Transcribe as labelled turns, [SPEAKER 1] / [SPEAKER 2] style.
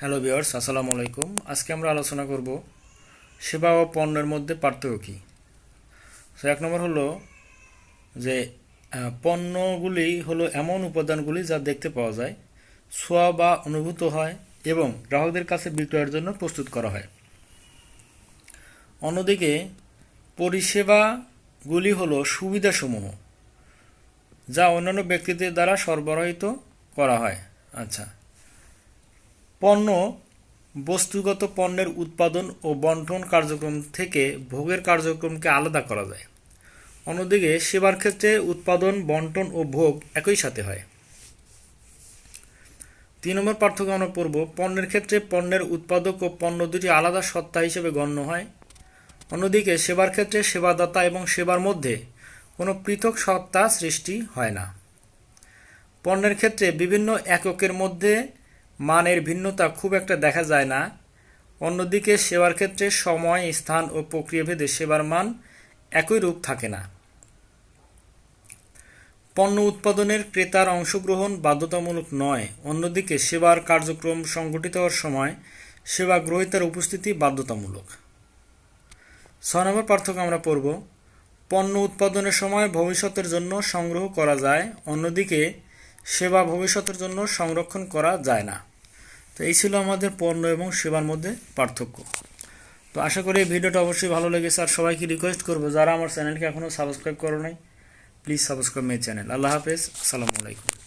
[SPEAKER 1] Hello viewers আসসালামু আলাইকুম। আজকে আমরা আলোচনা করব সেবা ও পণ্যের মধ্যে পার্থক্য কী? তো এক নম্বর হলো যে পণ্যগুলি হলো এমন উপাদানগুলি যা দেখতে পাওয়া যায় ছোঁয়া বা অনুভূত হয় এবং গ্রাহকদের কাছে বিক্রয়ের জন্য প্রস্তুত করা হয়। অন্যদিকে, পরিষেবাগুলি হলো সুবিধাসমূহ যা অন্যান্য ব্যক্তিদের দ্বারা সরবরাহিত করা হয়। আচ্ছা পণ্য, বস্তুগত পণ্যের উৎপাদন ও বন্টন কার্যক্রম থেকে ভোগের কার্যক্রমকে আলাদা করা যায়। অন্যদিকে, সেবার ক্ষেত্রে উৎপাদন, বন্টন ও ভোগ একই সাথে হয়। তিন নম্বর পার্থক্য আমরা পড়ব। পণ্যের ক্ষেত্রে পণ্যের উৎপাদক ও পণ্য দুটি আলাদা সত্তা হিসেবে গণ্য হয়। অন্যদিকে, সেবার ক্ষেত্রে সেবাদাতা এবং সেবার মধ্যে কোনো পৃথক সত্তা সৃষ্টি হয় না। পণ্যের ক্ষেত্রে বিভিন্ন এককের মধ্যে মানের ভিন্নতা খুব একটা দেখা যায় না। অন্যদিকে সেবার ক্ষেত্রে সময়, স্থান ও প্রক্রিয়াভেদে সেবার মান একই রূপ থাকে না। পণ্য উৎপাদনের ক্রেতার অংশগ্রহণ বাধ্যতামূলক নয়। অন্যদিকে সেবার কার্যক্রম সংগঠিত হওয়ার সময় সেবা গ্রহীতার উপস্থিতি বাধ্যতামূলক। ছয় নম্বর পার্থক্য আমরা পড়ব। পণ্য উৎপাদনের সময় ভবিষ্যতের জন্য সংগ্রহ করা যায়, অন্যদিকে সেবা ভবিষ্যতের জন্য সংরক্ষণ করা যায় না। তো এই ছিল আমাদের পণ্য এবং সেবার মধ্যে পার্থক্য। তো আশা করি এই ভিডিওটা অবশ্যই ভালো লেগেছে আর সবাইকে রিকোয়েস্ট করব, যারা আমার চ্যানেলকে এখনও সাবস্ক্রাইব করো নাই প্লিজ সাবস্ক্রাইব মাই চ্যানেল আল্লাহ হাফেজ, আসসালামু আলাইকুম।